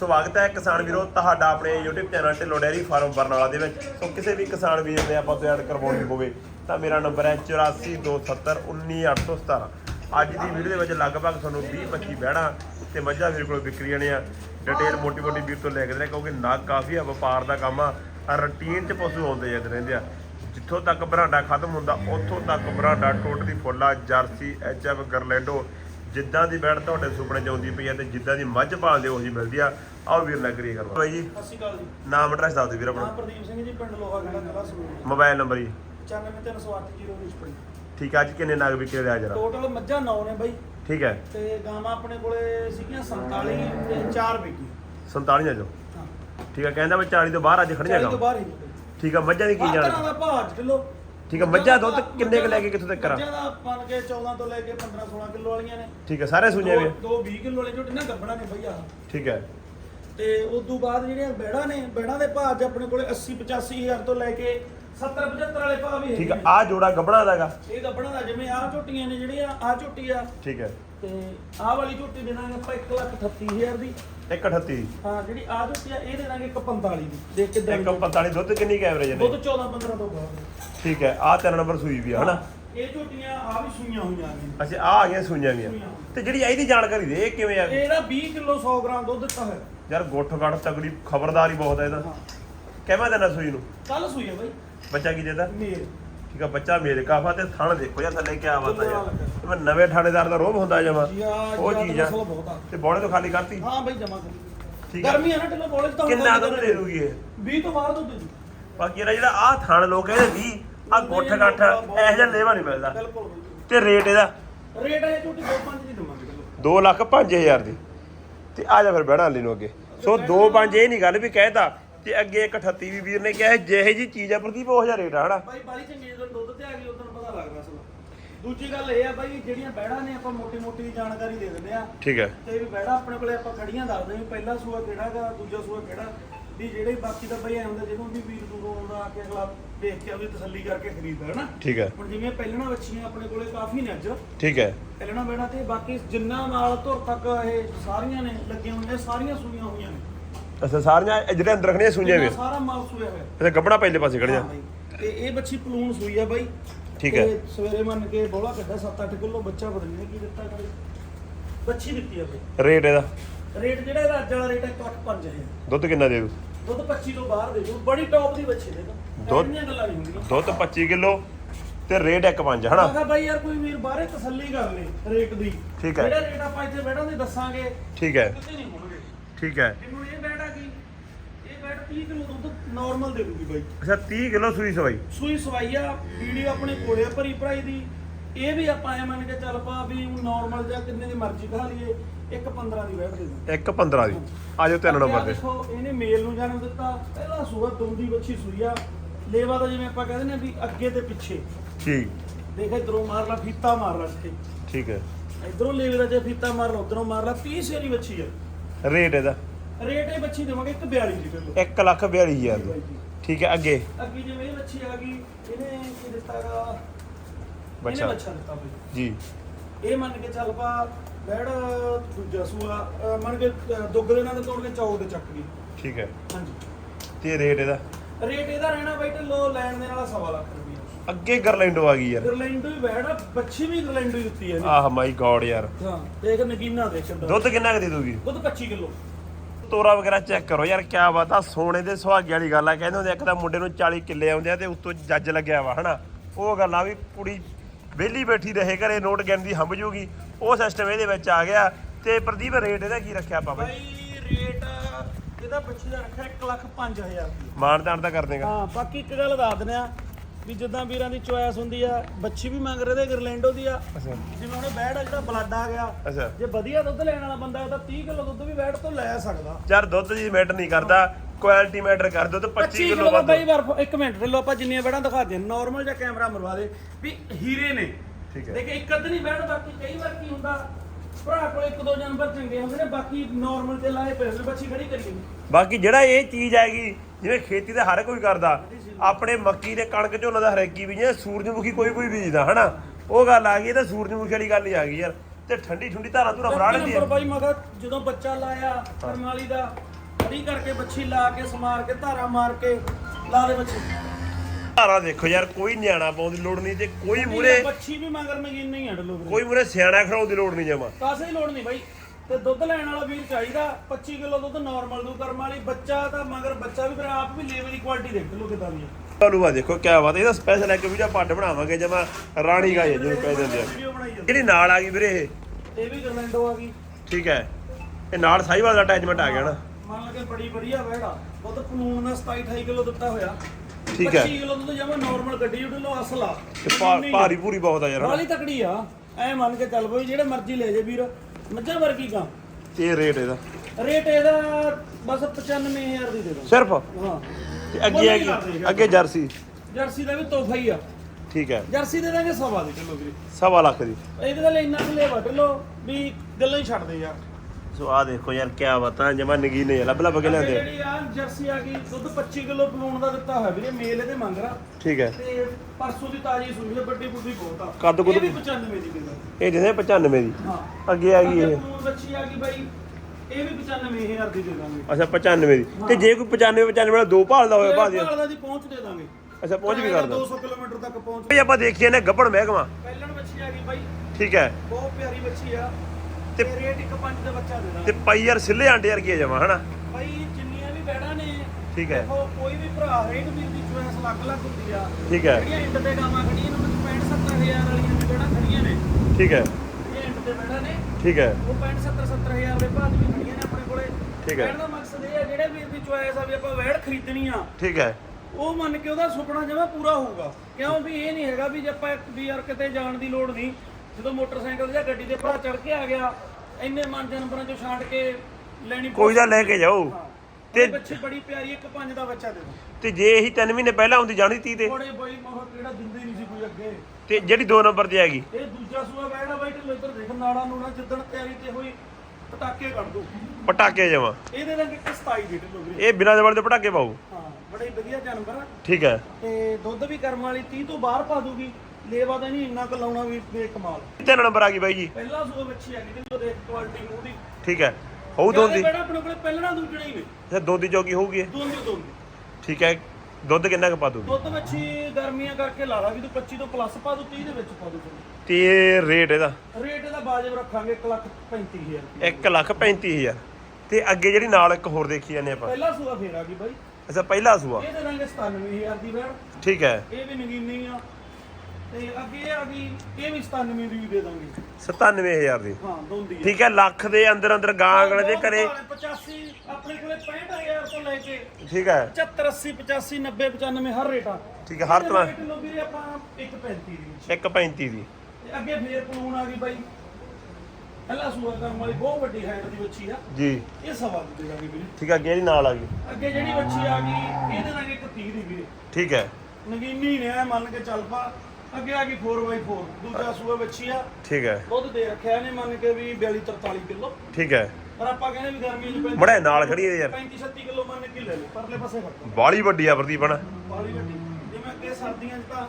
ਸਵਾਗਤ ਹੈ ਕਿਸਾਨ ਵੀਰੋ, ਤੁਹਾਡਾ ਆਪਣੇ YouTube channel Dhillon dairy farm Barnala ਦੇ ਵਿੱਚ। ਸੋ ਕਿਸੇ ਵੀ ਕਿਸਾਨ ਵੀਰ ਨੇ ਆਪਾਂ ਤੋਂ ਐਡ ਕਰਵਾਉਣੀ ਹੋਵੇ, ਤਾਂ ਮੇਰਾ ਨੰਬਰ ਹੈ 8427191817 ਅੱਜ ਦੀ ਵੀਡੀਓ ਦੇ ਵਿੱਚ ਲਗਭਗ ਤੁਹਾਨੂੰ 20 25 ਬਹਿਣਾ ਤੇ ਮੱਝਾਂ ਵੀਰ ਕੋਲ ਵਿਕਰੀਆਂ ਨੇ ਆ। ਡਿਟੇਲ ਮੋਟੀ ਮੋਟੀ ਵੀਰ ਤੋਂ ਲੈ ਕੇ ਦੇ ਕਿਉਂਕਿ ਨਗ ਕਾਫੀ ਆ, ਵਪਾਰ ਦਾ ਕੰਮ ਆ। ਰੂਟੀਨ 'ਚ ਪਸ਼ੂ ਆਉਂਦੇ ਜਾਂਦੇ ਰਹਿੰਦੇ ਆ। ਜਿੱਥੋਂ ਤੱਕ ਬਰਾਂਡਾ ਖਤਮ ਹੁੰਦਾ, ਉੱਥੋਂ ਤੱਕ ਬਰਾਂਡਾ ਟੋਟਲੀ ਫੁੱਲਾ ਜਰਸੀ ਐਚਐਫ ਗਰਲੈਂਡੋ। ਜਿੱਦਾਂ ਦੀ ਬੈਡ ਤੁਹਾਡੇ ਸੁਪਨੇ ਚ ਆਉਂਦੀ ਪਈ ਆ ਤੇ ਜਿੱਦਾਂ ਦੀ ਮੱਝ ਪਾਲਦੇ ਉਹ ਜੀ ਮਿਲਦੀ ਆ। ਆਓ ਵੀਰ ਨਗਰੀ ਕਰਵਾ ਬਾਈ ਜੀ ਸਤਿ ਸ਼੍ਰੀ ਅਕਾਲ ਜੀ। ਨਾਮ ਐਡਰੈਸ ਦੱਸ ਦਿਓ ਵੀਰ ਨਾਮ ਆਪਣਾ ਪ੍ਰਦੀਪ ਸਿੰਘ ਜੀ ਪਿੰਡ ਲੋਹਾ ਖੜਾ ਕਲਾ ਸਰੂਰ ਮੋਬਾਈਲ ਨੰਬਰ ਜੀ। 953808 ਠੀਕ ਆ ਅੱਜ ਕਿੰਨੇ ਨਗ ਵਿਕੇ ਲਿਆ ਜਰਾ? ਟੋਟਲ ਮੱਝਾਂ 9 ਨੇ ਬਾਈ। ਠੀਕ ਹੈ। ਤੇ ਗਾਵਾਂ ਆਪਣੇ ਕੋਲੇ ਸੀਗੀਆਂ 47 ਤੇ 4 ਵਿਕੀ। 47 ਆ ਜੋ ਹਾਂ। ਠੀਕ ਆ ਕਹਿੰਦਾ ਮੈਂ 40 ਤੋਂ ਬਾਹਰ ਅੱਜ ਖੜੀਆਂ 40 ਤੋਂ ਬਾਹਰ ਹੀ ਨੇ। ਬਾਈ ਠੀਕ ਆ ਮੱਝਾਂ ਦੀ ਕੀ ਆਹ ਜਾਣ ਦਾ ਭਾਅ 8 ਕਿਲੋ। ਠੀਕ ਆ ਮੱਝਾਂ ਦੁੱਧ ਕਿੰਨੇ ਕੁ ਲੈ ਕੇ ਕਿੱਥੋਂ ਤੱਕ ਕਰਾਂ? ਮੱਝਾਂ ਦਾ ਬਣ ਕੇ 14 ਤੋਂ ਲੈ ਕੇ 15 16 ਕਿਲੋ ਵਾਲੀਆਂ ਨੇ। ਠੀਕ ਆ ਸਾਰੇ ਸੁਣਿਆ ਵੇ ਦੋ 20 ਕਿਲੋ ਵਾਲੇ ਝੋਟੀਆਂ ਗੱਬਣਾ ਨੇ ਬਈ ਆਹ। ਠੀਕ ਹੈ। ਤੇ ਉਸ ਤੋਂ ਬਾਅਦ ਜਿਹੜੀਆਂ ਬੈੜਾਂ ਨੇ ਬੈੜਾਂ ਦੇ ਭਾਅ 'ਚ ਆਪਣੇ ਕੋਲੇ 80 85 ਹਜ਼ਾਰ ਤੋਂ ਲੈ ਕੇ 70 75 ਵਾਲੇ ਭਾਅ ਵੀ ਠੀਕ ਆ ਹੈਗੇ ਨੇ। ਜੋੜਾ ਗੱਬਣਾ ਦਾਗਾ ਇਹ ਗੱਬਣਾ ਦਾ ਜਿਵੇਂ ਆਹ ਝੋਟੀਆਂ ਨੇ ਜਿਹੜੀਆਂ ਆਹ ਝੋਟੀ ਆ। ਠੀਕ ਹੈ। ਤੇ ਆਹ ਵਾਲੀ ਝੋਟੀ ਦੇ ਦਾਂਗੇ ਆਪਾਂ 138000 ਦੀ। 138 ਹਾਂ ਜਿਹੜੀ ਆਹ ਝੋਟੀ ਆ ਇਹ ਦੇ ਦਾਂਗੇ 145 ਦੀ। ਦੇਖ ਕਿੱਦਾਂ ਦੀ 145 ਦੁੱਧ ਕਿੰਨੀ ਕੈਵਰੇਜ ਦੁੱਧ ਨੇ 14 15 ਤੋਂ ਬਾਅਦ। ਠੀਕ ਹੈ ਆ ਤਿੰਨ ਨੰਬਰ ਸੂਈ ਵੀ ਆ ਹਨਾ? ਇਹ ਝੋਟੀਆਂ ਆ ਵੀ ਸੂਈਆਂ ਹੋਈਆਂ ਨੇ। ਅੱਛਾ ਆ ਆ ਗਈਆਂ ਸੂਈਆਂ ਵੀ ਤੇ ਜਿਹੜੀ ਇਹਦੀ ਜਾਣਕਾਰੀ ਦੇ ਇਹ ਕਿਵੇਂ ਆ? ਇਹਦਾ 20 ਕਿਲੋ 100 ਗ੍ਰਾਮ ਦੁੱਧ ਦਿੱਤਾ ਹੋਇਆ। ਯਾਰ ਗੁੱਠ ਗੜ ਤਗੜੀ ਖਬਰਦਾਰੀ ਬਹੁਤ ਹੈ ਇਹਦਾ। ਕਿਵੇਂ ਦੇਣਾ ਸੂਈ ਨੂੰ? ਕੱਲ ਸੂਈ ਆ ਬਾਈ। ਬੱਚਾ ਕੀ ਦੇਦਾ? ਮੇਰ। ਠੀਕ ਆ ਬੱਚਾ ਮੇਰੇ ਕਾਫਾ ਤੇ ਥਣ ਦੇਖੋ ਯਾਰ ਥੱਲੇ ਕੀ ਬਾਤ ਆ ਯਾਰ। ਮੈਂ ਨਵੇਂ ਥਾਣੇਦਾਰ ਦਾ ਰੋਬ ਹੁੰਦਾ ਜਮਾ। ਉਹ ਚੀਜ਼ ਆ। ਤੇ ਬੋਲੇ ਤੋਂ ਖਾਲੀ ਕਰਤੀ? ਹਾਂ ਬਾਈ ਜਮਾ ਠੀਕ ਗਰਮੀ ਆ ਨਾ ਢਿੱਲੋਂ ਕਾਲਜ ਤਾਂ ਕਿੰਨਾ ਦੁੱਧ ਦੇ ਦੂਗੀ ਇਹ? 20 ਤੋਂ ਬਾਹਰ ਦੁੱਧ ਦੇ ਬਾਕੀ ਇਹਦਾ ਜਿਹੜਾ ਆ ਥਣ ਲੋਕ ਕਹਿੰਦੇ 20 ਆ ਗੁੱਠ ਗੱਠ ਇਹੋ ਜਿਹਾ ਲੇਵਾ ਨਹੀਂ ਮਿਲਦਾ। ਤੇ ਰੇਟ ਇਹਦਾ? ਰੇਟ ਇਹ ਝੋਟੀ 2.5 ਦੀ ਦਵਾਂਗੇ ਢਿੱਲੋਂ। 2 ਲੱਖ 5000 ਦੀ। ਤੇ ਆ ਜਾ ਫਿਰ ਬਹਿਣਾ ਲਈ ਨੂੰ ਅੱਗੇ। ਸੋ 2 5 ਇਹ ਨਹੀਂ ਗੱਲ ਵੀ ਕਹਿਤਾ ਤੇ ਅੱਗੇ ਇੱਕ 38 ਵੀ ਵੀਰ ਨੇ ਕਿਹਾ ਜਿਹੇ ਜੀ ਚੀਜ਼ ਆ ਪ੍ਰਦੀਪ ਉਹ ਜਿਹਾ ਰੇਟ ਆ ਹਨਾ। ਬਾਈ ਬਾਲੀ ਚੰਗੀ ਜਦੋਂ ਦੁੱਧ ਤੇ ਆ ਗਈ ਉਦੋਂ ਪਤਾ ਲੱਗਦਾ ਦੂਜੀ ਗੱਲ ਇਹ ਆ ਬਾਈ ਜਿਹੜੀਆਂ ਬੈੜਾਂ ਨੇ ਆਪਾਂ ਮੋਟੀ ਮੋਟੀ ਜਾਣਕਾਰੀ ਦੇ ਦਿੰਦੇ ਆ। ਠੀਕ ਹੈ। ਤੇ ਵੀ ਬੈੜਾ ਆਪਣੇ ਕੋਲੇ ਆਪਾਂ ਖੜੀਆਂ ਦੱਸਦੇ ਵੀ ਪਹਿਲਾ ਸੂਆ ਕਿਹੜਾ ਗਾ ਦੂਜਾ ਸੂਆ ਕਿਹੜਾ। ਵੀ ਜਿਹੜੇ ਬਾਕੀ ਤਾਂ ਬਈ ਹੁੰਦਾ ਜਿਹਨੂੰ ਵੀ ਵੀਰ ਦੂਰੋਂ ਆਉਂਦਾ ਆ ਕੇ ਅਗਲਾ ਦੇਖ ਕੇ ਉਹਦੀ ਤਸੱਲੀ ਕਰਕੇ ਖਰੀਦਦਾ ਹਨਾ? ਠੀਕ ਹੈ। ਹੁਣ ਜਿਵੇਂ ਪਹਿਲਣਾ ਵੱਛੀਆਂ ਆਪਣੇ ਕੋਲੇ ਕਾਫੀ ਨੇ ਅੱਜ। ਠੀਕ ਹੈ। ਪਹਿਲਣਾ ਬੈੜਾ ਤੇ ਬਾਕੀ ਜਿੰਨਾ ਨਾਲ ਧੁਰ ਤੱਕ ਇਹ ਸਾਰੀਆਂ ਨੇ ਲੱਗੀਆਂ ਹੋਈਆਂ ਸਾਰੀਆਂ ਸੂਈਆਂ ਹੋਈਆਂ ਨੇ। ਅੱਛਾ ਸਾਰੀਆਂ ਇਹ ਜਿਹੜੇ ਅੰਦਰ ਖੜੀਆਂ ਸੂਈਆਂ ਵੀ? ਸਾਰਾ ਮਾਲ ਸੂਇਆ ਹੋਇਆ। ਤੇ ਗੱਬਣਾ ਪਹਿਲੇ ਪਾਸੇ ਬਾਈ। ਤੇ ਇਹ ਬੱਚੀ ਪਲੂਣ ਸੂਈ ਆ ਬਾਈ। ਠੀਕ ਹੈ। ਤੇ ਸਵੇਰੇ ਮੰਨ ਕੇ ਬੋਲਾ ਕੱਢਾ 7-8 ਕਿਲੋ ਬੱਚਾ ਪਤਾ ਨਹੀਂ ਕੀ ਦਿੱਤਾ ਕਰੇ? ਬੱਚੀ ਦਿੱਤੀ ਆ ਬਾਈ। ਰੇਟ ਇਹਦਾ? ਰੇਟ ਜਿਹੜਾ ਇਹਦਾ ਅੱਜ ਵਾਲਾ ਰੇਟ ਹੈ 1 ਲੱਖ 5 ਹੈ ਦੁੱਧ ਕਿੰਨਾ ਦੇ ਦੂ ਦੁੱਧ 25 ਤੋਂ ਬਾਹਰ ਦੇ ਦੂ ਬੜੀ ਟੌਪ ਦੀ ਬੱਚੀ ਦੇ ਦੁੱਧ- ਦੋ ਇੰਨੀਆਂ ਗੱਲਾਂ ਨਹੀਂ ਹੁੰਦੀਆਂ। ਦੁੱਧ 25 ਕਿਲੋ ਤੇ ਰੇਟ 1.5 ਹਨਾ? ਮੈਂ ਕਿਹਾ ਬਾਈ ਯਾਰ ਕੋਈ ਵੀਰ ਬਾਹਰੇ ਤਸੱਲੀ ਕਰ ਲੇ ਰੇਟ ਦੀ। ਠੀਕ ਹੈ। ਜਿਹੜਾ ਰੇਟ ਆਪਾਂ ਇੱਥੇ ਬੈਠਾਂ ਦੇ ਦੱਸਾਂਗੇ। ਠੀਕ ਹੈ। ਕਿਤੇ ਨਹੀਂ ਹੋਣਗੇ। ਠੀਕ ਹੈ। ਇਹਨੂੰ ਇਹ ਬੈਠ ਗਈ ਇਹ ਬੈਠ 30 ਕਿਲੋ ਦੁੱਧ ਨਾਰਮਲ ਦੇ ਦੂਗੀ ਬਾਈ। ਅੱਛਾ 30 ਕਿਲੋ ਸੂਈ ਸਵਾਈ। ਸੂਈ ਸਵਾਈ ਆ ਵੀਡੀਓ ਆਪਣੇ ਕੋਲੇ ਆ ਭਰੀ ਭਰਾਈ ਦੀ। ਇਹ ਵੀ ਆਪਾਂ ਐ ਮੰਨ ਕੇ ਚੱਲ ਪਾ ਵੀ ਨਾਰਮਲ ਜਾਂ ਕਿੰਨੇ ਦੀ ਮਰਜ਼ੀ ਖਾ ਲਈਏ ਇੱਕ 15 ਦੀ ਬੈਠ ਦੇ ਦਾਂ 1 15 ਦੀ। ਆ ਜਾਓ ਤਿੰਨ ਨੰਬਰ ਤੇ। ਦੇਖੋ ਇਹਨੇ ਮੇਲ ਨੂੰ ਜਨਮ ਦਿੱਤਾ ਪਹਿਲਾ ਸੂਆ ਦੁੰਦੀ ਬੱਚੀ ਸੂਈ ਆ। ਲੇਵਾ ਦਾ ਜਿਵੇਂ ਆਪਾਂ ਕਹਿੰਦੇ ਨੇ ਵੀ ਅੱਗੇ ਤੇ ਪਿੱਛੇ। ਠੀਕ। ਦੇਖ ਇਧਰੋਂ ਮਾਰ ਲਾ ਫੀਤਾ ਮਾਰ ਲਾ ਇੱਥੇ। ਠੀਕ ਹੈ। ਇਧਰੋਂ ਲੇਵੇ ਦਾ ਜੇ ਫੀਤਾ ਮਾਰ ਲਾ ਉਧਰੋਂ ਮਾਰ ਲਾ 30 ਸੇਰੀ ਬੱਚੀ ਆ। ਰੇਟ ਇਹਦਾ। ਰੇਟ ਇਹ ਬੱਚੀ ਦੇਵਾਂਗੇ 142 ਦੀ ਕਿਲੋ 1 ਲੱਖ 42000 ਦੀ। ਠੀਕ ਹੈ ਅੱਗੇ। ਅੱਗੇ ਜਿਵੇਂ ਇਹ ਬੱਚੀ ਆ ਗਈ ਇਹਨੇ ਕੀ ਦਿੱਤਾਗਾ। ਇਹਨੇ ਬੱਚਾ। ਦਿੱਤਾ ਬਈ। ਜੀ। ਇਹ ਮੰਨ ਕੇ ਚੱਲ ਪਾ ਬੈੜ ਦੂਜਾ ਸੂਆ ਅਹ ਮੰਨ ਕੇ ਅਹ ਦੁੱਗ ਦੇ ਨਾਲ ਤੋੜ ਕੇ ਚੌਕ ਤੇ ਚੱਕ ਗਈ। ਠੀਕ ਹੈ। ਹਾਂਜੀ। ਤੇ ਰੇਟ ਇਹਦਾ? ਰੇਟ ਇਹਦਾ ਰਹਿਣਾ ਬਾਈ ਢਿੱਲੋ ਲੈਣ ਦੇ ਨਾਲ ਸਵਾ ਲੱਖ ਰੁਪਈਆ। ਅੱਗੇ ਗਰਲੈਂਡੋ ਆ ਗਈ ਯਾਰ। ਗਰਲੈਂਡੋ ਹੀ ਬੈੜ ਆ ਬੱਚੀ ਵੀ ਗਰਲੈਂਡੋ ਹੀ ਦਿੱਤੀ ਹੈ ਇਹਨੇ। ਆਹ ਮਾਈ ਗੋਡ ਯਾਰ। ਹਾਂ ਦੇਖ ਨਗੀਨਾ ਦੇਖ। ਦੁੱਧ ਕਿੰਨਾ ਕੁ ਦੇ ਦੂਗੀ ਦੁੱਧ 25 ਕਿਲੋ। ਤੋਰਾ ਵਗੈਰਾ ਚੈੱਕ ਕਰੋ ਯਾਰ ਕਿਆ ਬਾਤ ਆ ਸੋਨੇ ਦੇ ਸੁਹਾਗੇ ਵਾਲੀ ਗੱਲ ਆ। ਕਹਿੰਦੇ ਹੁੰਦੇ ਇੱਕ ਤਾਂ ਮੁੰਡੇ ਨੂੰ 40 ਕਿੱਲੇ ਆਉਂਦੇ ਆ ਤੇ ਉੱਤੋਂ ਜੱਜ ਲੱਗਿਆ ਵਾ ਹਨਾ? ਉਹ ਗੱਲ ਆ ਵੀ ਕੁੜੀ ਵਿਹਲੀ ਬੈਠੀ ਰਹੇ ਘਰੇ ਨੋਟ ਗਿਣ ਦੀ ਹੰਬ ਜੂਗੀ। ਉਹ ਸਿਸਟਮ ਇਹਦੇ ਵਿੱਚ ਆ ਗਿਆ ਤੇ ਪ੍ਰਦੀਪ ਰੇਟ ਇਹਦਾ ਕੀ ਰੱਖਿਆ ਆਪਾਂ ਬਈ? ਬਾਈ ਰੇਟ ਇਹਦਾ ਬੱਚੀ ਦਾ ਰੱਖਿਆ 1 ਲੱਖ 5000 ਰੁਪਈਆ ਮਾਨਦਾਨ ਤਾਂ ਕਰ ਦੇਗਾ। ਹਾਂ ਬਾਕੀ ਇੱਕ ਗੱਲ ਦੱਸ ਦਿੰਦੇ ਆ ਵੀ ਜਿੱਦਾਂ ਵੀਰਾਂ ਦੀ ਚੁਆਇਸ ਹੁੰਦੀ ਆ ਬੱਚੀ ਵੀ ਮੰਗ ਰਹੇ ਤੇ ਗਰਲੈਂਡੋ ਦੀ ਆ। ਅੱਛਾ। ਜਿਵੇਂ ਉਹਨੇ ਬੈੜ ਆ ਜਿਹੜਾ ਬਲੱਡ ਆ ਗਿਆ। ਅੱਛਾ। ਜੇ ਵਧੀਆ ਦੁੱਧ ਲੈਣ ਵਾਲਾ ਬੰਦਾ ਉਹਦਾ 30 ਕਿਲੋ ਦੁੱਧ ਵੀ ਬੈੜ ਤੋਂ ਲੈ ਸਕਦਾ। ਯਾਰ ਦੁੱਧ ਦੀ ਮੈਟਰ ਨਹੀਂ ਕਰਦਾ। ਕੁਆਲਿਟੀ ਮੈਟਰ ਕਰ ਦੁੱਧ 25 25 ਕਿਲੋ ਦਾ ਵੱਧ ਬਾਈ ਬਰਫ ਇੱਕ ਮਿੰਟ ਲੋ ਆਪਾਂ ਜਿੰਨੀਆਂ ਬੈੜਾਂ ਦਿਖਾ ਦੇ ਨਾਰਮਲ ਜਾਂ ਕੈਮਰਾ ਮਰਵਾ ਦੇ ਵੀ ਹੀਰੇ ਨੇ। ਠੀਕ ਹੈ। ਦੇਖ ਇੱਕ ਅੱਧ ਨਹੀਂ ਬੈੜ ਬਾਕੀ ਕਈ ਵਾਰ ਕੀ ਹੁੰਦਾ ਭਰਾ ਕੋਲ ਇੱਕ ਦੋ ਜਾਨਵਰ ਚੰਗੇ ਹੁੰਦੇ ਨੇ ਬਾਕੀ ਨਾਰਮਲ ਤੇ ਲਾਏ ਪਏ ਬੱਚੀ ਖੜੀ ਕਰੀਏ। ਬਾਕੀ ਜਿਹੜਾ ਇਹ ਚੀਜ਼ ਹੈਗੀ ਜਿਵੇਂ ਖੇਤੀ ਤਾਂ ਹਰ ਕੋਈ ਕਰਦਾ ਆਪਣੇ ਮੱਕੀ ਤੇ ਕਣਕ ਝੋਨਾ ਦਾ ਹਰੇਕੀ ਬੀਜੇ ਸੂਰਜਮੁਖੀ ਕੋਈ ਕੋਈ ਬੀਜਦਾ ਹਨਾ? ਉਹ ਗੱਲ ਆ ਗਈ ਤਾਂ ਸੂਰਜਮੁਖੀ ਵਾਲੀ ਗੱਲ ਹੀ ਆ ਗਈ ਯਾਰ। ਤੇ ਠੰਡੀ ਠੰਡੀ ਧਾਰਾਂ ਧੂਰਾ ਫੜਾ ਲੈਂਦੀ ਹੈ। ਬਾਈ ਮਗਾ ਜਦੋਂ ਬੱਚਾ ਲਾਇਆ ਕਰਮਾਲੀ ਦਾ ਸਟੱਡੀ ਕਰਕੇ ਬੱਚੀ ਲਾ ਕੇ ਸਮਾਰ ਕੇ ਧਾਰਾ ਮਾਰ ਕੇ ਲਾ ਦੇ ਬੱਚੀ। ਧਾਰਾ ਦੇਖੋ ਯਾਰ ਕੋਈ ਨਿਆਣਾ ਪਾਉਣ ਦੀ ਲੋੜ ਨਹੀਂ ਤੇ ਕੋਈ ਮੂਰੇ ਬੱਚੀ ਵੀ ਮਗਰ ਨਗੀਨ ਨਹੀਂ ਹੱਡ ਲੋਕ ਕੋਈ ਮੂਰੇ ਸਿਆਣਾ ਖੜਾਉਣ ਦੀ ਲੋੜ ਨਹੀਂ ਜਮਾ। ਕਾਸੇ ਦੀ ਲੋੜ ਨਹੀਂ ਬਾਈ। ਤੇ ਦੁੱਧ ਲੈਣ ਵਾਲਾ ਵੀਰ ਚਾਹੀਦਾ 25 ਕਿਲੋ ਦੁੱਧ ਨਾਰਮਲ ਦੂ ਕਰਮ ਵਾਲੀ ਬੱਚਾ ਤਾਂ ਮਗਰ ਬੱਚਾ ਵੀ ਫਿਰ ਆਪ ਵੀ ਲੇਵਲ ਦੀ ਕੁਆਲਿਟੀ ਦੇਖ ਲਓ ਕਿਦਾਂ ਦੀ ਹੈ ਤੁਹਾਨੂੰ ਆ ਦੇਖੋ ਕਿਆ ਬਾਤ ਹੈ, ਇਹਦਾ ਸਪੈਸ਼ਲ ਇੱਕ ਵੀਡੀਓ ਪੱਟ ਬਣਾਵਾਂਗੇ ਜਮਾ ਰਾਣੀ ਗਾਈ ਹੈ ਜਿਹਨੂੰ ਕਹਿ ਦਿੰਦੇ ਆ। ਵੀਡੀਓ ਬਣਾਈ ਜਾਂਦੀ। ਜਿਹੜੀ ਨਾਲ ਆ ਗਈ ਵੀਰੇ ਇਹ? ਇਹ ਵੀ ਗਰਲੈਂਡੋ ਆ ਗਈ। ਠੀਕ ਹੈ। ਇਹ ਨਾਲ ਸਾਈਵਾਲ ਦਾ ਅਟੈਚਮੈਂਟ ਆ ਗਿਆ ਨਾ। ਮੰਨ ਕੇ ਬੜੀ ਵਧੀਆ ਵਹਿੜਾ ਦੁੱਧ ਪਲੂਣ ਦਾ 27 28 ਕਿਲੋ ਦਿੱਤਾ ਹੋਇਆ। ਠੀਕ ਹੈ। 25 ਕਿਲੋ ਦੁੱਧ ਜਮਾ ਨਾਰਮਲ ਗੱਡੀ ਉੱਡ ਲੋ ਅਸਲ ਆ। ਤੇ ਭਾਰੀ ਪੂਰੀ ਬਹੁਤ ਆ ਯਾਰ ਹਨਾ। ਵਾਲੀ ਤਕੜੀ ਆ। ਐ ਮੰਨ ਕੇ ਚੱਲ ਬਈ ਜਿਹੜੇ ਮਰਜ਼ੀ ਲੈ ਜੇ ਵੀਰ। ਮੱਝਾਂ ਵਰਗੀ ਗਾ ਤੇ ਇਹ ਰੇਟ ਇਹਦਾ। ਰੇਟ ਇਹਦਾ ਬਸ 95000 ਦੀ ਦੇ ਦੋ। ਸਿਰਫ? ਹਾਂ। ਤੇ ਅੱਗੇ ਹੈਗੀ? ਅੱਗੇ ਜਰਸੀ? ਜਰਸੀ ਦਾ ਵੀ ਤੋਹਫਾ ਹੀ ਆ। ਠੀਕ ਹੈ। ਜਰਸੀ ਦੇ ਦਾਂਗੇ ਸਵਾ ਦੀ ਕਿਲੋ ਵੀਰੇ। ਸਵਾ ਲੱਖ ਦੀ। ਇਹਦੇ ਨਾਲ ਇੰਨਾ ਕੁ ਲੈ ਵਟ ਲੋ ਵੀ ਗੱਲਾਂ ਹੀ ਛੱਡ ਦੇ ਯਾਰ ਸੋ ਆ ਦੇਖੋ ਯਾਰ ਕਿਆ ਬਤਾ ਜਮਾ ਨਗੀਨੇ ਲੱਭ ਲੱਭ ਕੇ ਲਿਆਂਦੇ। ਜਿਹੜੀ ਜਰਸੀ ਆ ਗਈ ਦੁੱਧ 25 ਕਿਲੋ ਪਲੂਣ ਦਾ ਦਿੱਤਾ ਹੋਇਆ ਵੀਰੇ ਮੇਲ ਇਹਦੇ ਮੰਗ ਰਾ। ਠੀਕ ਹੈ। ਤੇ ਪਰਸੋਂ ਦੀ ਤਾਜੀ ਸੂਈ ਹੈ ਵੱਡੀ ਬੁੱਢੀ ਬਹੁਤ ਆ। ਕੱਦ ਕੁੱਦ- ਇਹ ਵੀ 95 ਦੀ ਕਿਲੋ। ਇਹ ਜਿਹਦੇ 95 ਦੀ। ਹਾਂ। ਅੱਗੇ ਆ ਗਈ ਇਹ। ਪਲੂਣ ਬੱਚੀ ਆ ਗਈ ਬਾਈ। ਇਹ ਵੀ 95000 ਦੀ ਦੇ ਦਾਂਗੇ। ਅੱਛਾ 95 ਦੀ। ਤੇ ਜੇ ਕੋਈ 95 95 ਵਾਲਾ ਦੋ ਭਾਲਦਾ ਹੋਵੇ ਭਾਲ ਭਾਲਦਾ ਦੀ ਪਹੁੰਚ ਦੇ ਦਾਂਗੇ। ਅੱਛਾ ਪਹੁੰਚ ਵੀ ਕਰਦਾ 200 ਕਿਲੋਮੀਟਰ ਤੱਕ ਪਹੁੰਚ ਵੀ ਆਪਾਂ ਦੇਖੀਏ ਨੇ ਗੱਬੜ ਮਹਿਕਮਾ। ਪਹਿਲਣ ਬੱਚੀ ਆ ਗਈ ਬਾਈ। ਠੀਕ ਹੈ। ਬਹੁਤ ਪਿਆਰੀ ਬੱਚੀ ਆ। ਤੇ- ਰੇਟ ਇੱਕ ਪੰਜ ਦਾ ਬੱਚਾ ਦੇ ਤੇ ਪਈ ਯਾਰ ਸਿੱਲੇ ਆਂਡੇ ਵਰਗੀ ਆ ਜਮਾ ਹਨਾ? ਬਾਈ ਜਿੰਨੀਆਂ ਵੀ ਬੈੜਾਂ ਨੇ ਠੀਕ ਹੈ। ਦੇਖੋ ਕੋਈ ਵੀ ਭਰਾ ਹਰੇਕ ਵੀਰ ਦੀ ਚੋਇਸ ਅਲੱਗ-ਅਲੱਗ ਹੁੰਦੀ ਆ। ਠੀਕ ਹੈ। ਜਿਹੜੀਆਂ ਇੰਡ ਤੇ ਗਾਵਾਂ ਖੜੀਆਂ ਨੇ ਉਹਨਾਂ 65 70000 ਵਾਲੀਆਂ ਵੀ ਬੈੜਾਂ ਖੜੀਆਂ ਨੇ। ਠੀਕ ਹੈ। ਜਿਹੜੀਆਂ ਇੰਡ ਤੇ ਬੈੜਾਂ ਨੇ ਠੀਕ ਹੈ। ਉਹ 65 70 70000 ਦੇ ਭਾਅ ਦੀ ਵੀ ਖੜੀਆਂ ਨੇ ਆਪਣੇ ਕੋਲੇ। ਠੀਕ ਹੈ। ਕਹਿਣ ਦਾ ਮਕਸਦ ਇਹ ਆ ਜਿਹੜੇ ਵੀਰ ਦੀ ਚੋਇਸ ਆ ਵੀ ਆਪਾਂ ਵੈੜ ਖਰੀਦਣੀ ਆ ਠੀਕ ਹੈ। ਉਹ ਮੰਨ ਕੇ ਉਹਦਾ ਸੁਪਨਾ ਜਿਵੇਂ ਪੂਰਾ ਹੋਊਗਾ। ਕਿਉਂ ਵੀ ਇਹ ਨਹੀਂ ਹੈਗਾ ਵੀ ਜੇ ਆਪਾਂ ਵੀ ਯਾਰ ਕਿਤੇ ਜਾਣ ਦੀ ਲੋੜ ਨਹੀਂ ਜਦੋਂ ਮੋਟਰਸਾਈਕਲ ਜਾਂ ਗੱਡੀ ਦੇ ਭਰਾ ਚੜ ਕੇ ਆ ਗਿਆ ਇੰਨੇ ਮਨ ਜਾਨਵਰਾਂ ਚੋਂ ਛਾਂਟ ਕੇ ਲੈਣੀ ਕੋਈ ਦਾ ਲੈ ਕੇ ਜਾਓ। ਤੇ ਤੇ ਬੱਚੀ ਬੜੀ ਪਿਆਰੀ ਇੱਕ ਪੰਜ ਦਾ ਬੱਚਾ ਦੇ ਦੋ ਤੇ ਜੇ ਇਹੀ 3 ਮਹੀਨੇ ਪਹਿਲਾਂ ਹੁੰਦੀ ਜਾਣੀ ਤੀ ਤੇ। ਬੜੇ ਬਈ ਮੋਹ ਕਿਹੜਾ ਦਿੰਦੇ ਨਹੀਂ ਸੀ ਕੋਈ ਅੱਗੇ। ਤੇ ਜਿਹੜੀ 2 ਨੰਬਰ ਤੇ ਹੈਗੀ ਇਹ ਦੂਜਾ ਸੂਆ ਬੈਠਾ ਬਾਈ ਤੇ ਇੱਧਰ ਦੇਖ ਨਾੜਾ ਨੂੜਾ ਜਿੱਦਣ ਤਿਆਰੀ ਤੇ ਹੋਈ ਪਟਾਕੇ ਕੱਢ ਦੋ। ਪਟਾਕੇ ਜਮਾ। ਇਹਦੇ ਨਾਲ ਇੱਕ 27 ਦੀ ਢਿੱਲੋ ਵੀਰੇ। ਇਹ ਬਿਨਾਂ ਜਵਲ ਦੇ ਪਟਾਕੇ ਪਾਉ ਹਾਂ ਬੜੇ ਵਧੀਆ ਜਾਨਵਰ ਆ। ਠੀਕ ਹੈ। ਤੇ ਦੁੱਧ ਵੀ ਕਰਮ ਵਾਲੀ 30 ਤੋਂ ਬਾਹਰ ਪਾ ਦੂਗੀ। ਲੇਵਾ ਤਾਂ ਨਹੀਂ ਇੰਨਾ ਕੁ ਲਾਉਣਾ ਵੀ ਬੇਕਮਾਲ ਤਿੰਨ ਨੰਬਰ ਆ ਗਈ ਬਾਈ ਜੀ? ਪਹਿਲਾ ਸੂਆ ਬੱਚੀ ਆ ਗਈ ਤੇ ਦੇਖ ਕੁਆਲਿਟੀ ਉਹਦੀ ਠੀਕ ਹੈ। ਹੋਊ ਦੋ ਦੀ ਬੜਾ ਆਪਣੇ ਕੋਲੇ ਪਹਿਲਣਾ ਦੂਜਣਾ ਹੀ ਨੇ ਤੇ ਦੋ ਦੀ ਜੋਗੀ ਹੋਊਗੀ ਇਹ? ਦੋਂਦੀ ਦੋਂਦੀ। ਠੀਕ ਹੈ ਦੁੱਧ ਕਿੰਨਾ ਕੁ ਪਾ ਦੂਗੀ? ਦੁੱਧ ਬੱਚੀ ਗਰਮੀਆਂ ਕਰਕੇ ਲਾ ਲਾ ਵੀ ਤੂੰ 25 ਤੋਂ ਪਲੱਸ ਪਾ ਦੂ 30 ਦੇ ਵਿੱਚ ਪਾ ਦੂ ਤੇ ਇਹ ਰੇਟ ਇਹਦਾ? ਰੇਟ ਇਹਦਾ ਬਾਜਬ ਰੱਖਾਂਗੇ 1 ਲੱਖ 35000 ਰੁਪਏ। 1 ਲੱਖ 35000 ਤੇ ਅੱਗੇ ਜਿਹੜੀ ਨਾਲ ਇੱਕ ਹੋਰ ਦੇਖੀ ਜਾਂਦੇ ਆਪਾਂ। ਪਹਿਲਾ ਸੂਆ ਫੇਰ ਆ ਗਈ ਬਾਈ। ਅੱਛਾ ਪਹਿਲਾ ਸੂਆ। ਇਹ ਦੇ ਦਾਂਗੇ 97000 ਦੀ ਵੈਣ ਠੀਕ ਹੈ। ਇਹ ਵੀ ਨਗੀਨੀ ਆ। ਤੇ ਅੱਗੇ ਆ ਇਹ ਵੀ 97 ਦੀ ਵੀ ਦੇ ਦਾਂਗੇ। 97000 ਦੀ। ਹਾਂ ਦੋਂਦੀ ਠੀਕ ਹੈ ਲੱਖ ਦੇ ਅੰਦਰ ਅੰਦਰ ਗਾਂ ਅਗਲੇ ਦੇ ਘਰੇ। 85 ਆਪਣੇ ਕੋਲੇ 65000 ਤੋਂ ਲੈ ਕੇ ਠੀਕ ਹੈ। 75 80 85 90 95 ਹਰ ਰੇਟ ਆ। ਠੀਕ ਹੈ ਹਰ ਤਰ੍ਹਾਂ। ਕਿਲੋ ਵੀਰੇ ਆਪਾਂ 135 ਦੀ। ਵਿੱਚ। 135 ਦੀ। ਤੇ ਅੱਗੇ ਫੇਰ ਪਲੂਣ ਆ ਗਈ ਬਾਈ। ਪਹਿਲਾ ਸੂਆ ਕਰਨ ਵਾਲੀ ਬਹੁਤ ਵੱਡੀ ਹਾਈਟ ਦੀ ਬੱਚੀ ਆ। ਜੀ। ਇਹ ਸਵਾ ਦੀ ਦੇ ਦਾਂਗੇ ਵੀਰੇ। ਠੀਕ ਹੈ ਅੱਗੇ ਜਿਹੜੀ ਨਾਲ ਆ ਗਈ। ਅੱਗੇ ਜਿਹੜੀ ਬੱਚੀ ਆ ਗਈ ਇਹਦੇ ਦਾਂਗੇ ਇੱਕ 30 ਦੀ ਵੀਰੇ। ਠੀਕ ਹੈ। ਨਗੀਨੀ ਨੇ ਐਂ ਮੰਨ ਕੇ ਚੱਲ ਪਾ। ਅੱਗੇ ਆ ਗਈ 4x4 ਦੂਜਾ ਸੂਆ ਬੱਚੀ ਆ। ਠੀਕ ਹੈ। ਦੁੱਧ ਦੇ ਰੱਖਿਆ ਇਹਨੇ ਮੰਨ ਕੇ ਵੀ 42 43 ਕਿਲੋ। ਠੀਕ ਹੈ। ਪਰ ਆਪਾਂ ਕਹਿੰਦੇ ਵੀ ਗਰਮੀ ਚ ਬੜਾ ਨਾਲ ਖੜੀ ਹੈ ਯਾਰ। 35 36 ਕਿਲੋ ਮੰਨ ਕੇ ਲੈ ਲਓ ਪਰਲੇ ਪਾਸੇ ਖੜਤਾ ਬਾਲੀ ਵੱਡੀ ਆ ਪ੍ਰਦੀਪ ਹਨਾ ਬਾਲੀ ਵੱਡੀ ਜਿਵੇਂ ਅੱਗੇ ਸਰਦੀਆਂ ਚ ਤਾਂ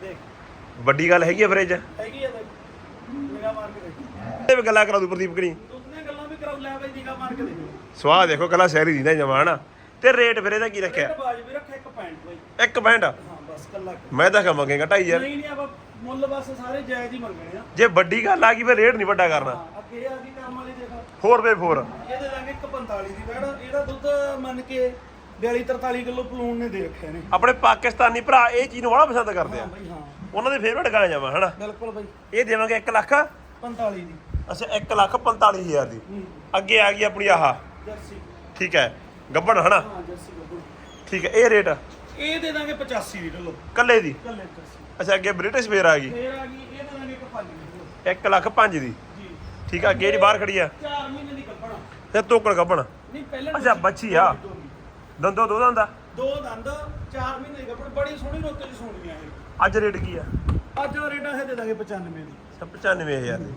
ਦੇਖ। ਵੱਡੀ ਗੱਲ ਹੈਗੀ ਆ ਫਰਿੱਜ ਹੈਗੀ ਆ ਦੇਖ। ਨਿਗਾਹ ਮਾਰ ਕੇ ਦੇਖ। ਇਹ ਵੀ ਗੱਲਾਂ ਕਰਾ ਦੂ ਪ੍ਰਦੀਪ ਕਰੀ। ਦੂਸਰੀਆਂ ਗੱਲਾਂ ਵੀ ਕਰਾਉ ਲੈ ਬਈ ਨਿਗਾਹ ਮਾਰ ਕੇ ਦੇਖ। ਸਵਾਹ ਦੇਖੋ ਕੱਲਾ ਸ਼ਹਿਰੀ ਦੀ ਨਾ ਜਮਾ ਹਨਾ। ਤੇ ਰੇਟ ਫਿਰ ਇਹਦਾ ਕੀ ਰੱਖਿਆ? ਇੱਕ ਬਾਜ ਵੀ ਰੱਖਿਆ ਪੈਂਟ ਬਈ। ਇੱਕ ਪੈਂਟ ਬਸ ਕੱਲਾ ਕੁ। ਮੈਂ ਤਾਂ ਕਹਾਂਗਾ ਢਾਈ ਯਾਰ ਨਹੀਂ ਨਹੀਂ ਆਪਾਂ ਮੁੱਲ ਬਸ ਸਾਰੇ ਜਾਇਜ਼ ਹੀ ਮੰਗਣੇ ਆ। ਜੇ ਵੱਡੀ ਗੱਲ ਆ ਗਈ ਫਿਰ ਰੇਟ ਨਹੀਂ ਵੱਡਾ ਕਰਨਾ। ਹਾਂ ਅੱਗੇ ਆ ਗਈ ਕੰਮ ਵਾਲੀ ਦੇਖ। 4x4 ਇਹਦੇ ਲਾਂਗੇ ਇੱਕ 45 ਦੀ ਬੈੜ। ਇਹਦਾ ਦੁੱਧ ਮੰਨ ਕੇ 42 43 ਕਿਲੋ ਪਲੂਣ ਨੇ ਦੇ ਰੱਖਿਆ ਨੇ। ਆਪਣੇ ਪਾਕਿਸਤਾਨੀ ਭਰਾ ਇਹ ਚੀਜ਼ ਨੂੰ ਬੜਾ ਪਸੰਦ ਕਰਦੇ ਆ। ਹਾਂ ਬਈ ਹਾਂ। ਉਹਨਾਂ ਦੇ ਫੇਵਰਟ ਗਾਣਾ ਜਾਵਾਂ ਹਨਾ? ਬਿਲਕੁਲ ਬਈ। ਇਹ ਦੇਵਾਂਗੇ 1 ਲੱਖ। 45 ਦੀ। ਅੱਛਾ 1 ਲੱਖ 45000 ਦੀ। ਅੱਗੇ ਆ ਗਈ ਆਪਣੀ ਆਹ। ਜਰਸੀ। ਠੀਕ ਹੈ। ਗੱਬਣ ਹਨਾ? ਹਾਂ ਜਰਸੀ ਗੱਭਰੂ। ਠੀਕ ਹੈ ਇਹ ਰੇਟ। ਇਹ ਦੇ ਦਾਂਗੇ 85 ਦੀ ਕਿਲੋ। ਕੱਲੇ ਦੀ? ਕੱਲੇ 85 ਅੱਛਾ ਅੱਗੇ ਬ੍ਰਿਟਿਸ਼ ਫੇਰ ਆ ਗਈ। ਫੇਰ ਆ ਗਈ ਇਹ ਦੇ ਦਾਂਗੇ ਇੱਕ 5 ਦੀ ਕਿਲੋ। 1 ਲੱਖ 5 ਦੀ? ਜੀ। ਠੀਕ ਆ ਅੱਗੇ ਜਿਹੜੀ ਬਾਹਰ ਖੜੀ ਆ? 4 ਮਹੀਨੇ ਦੀ ਕੱਪੜਾ ਤੇ ਤੋਕੜ ਗੱਬਣ ਨਹੀਂ ਪਹਿਲਾਂ ਅੱਛਾ, ਬੱਚੀ ਆ। ਦੰਦੋ ਦੋ ਦੰਦਾ ਦੋ ਦੰਦ 4 ਮਹੀਨੇ ਦੀ ਕੱਪੜਾ ਬੜੀ ਸੋਹਣੀ ਰੋਤੇ ਚ ਸੋਹਣੀ ਆ ਇਹ। ਅੱਜ ਰੇਟ ਕੀ ਆ? ਅੱਜ ਰੇਟ ਇਹ ਦੇ ਦਾਂਗੇ 95 ਦੀ। ਅੱਛਾ, 95000 ਦੀ।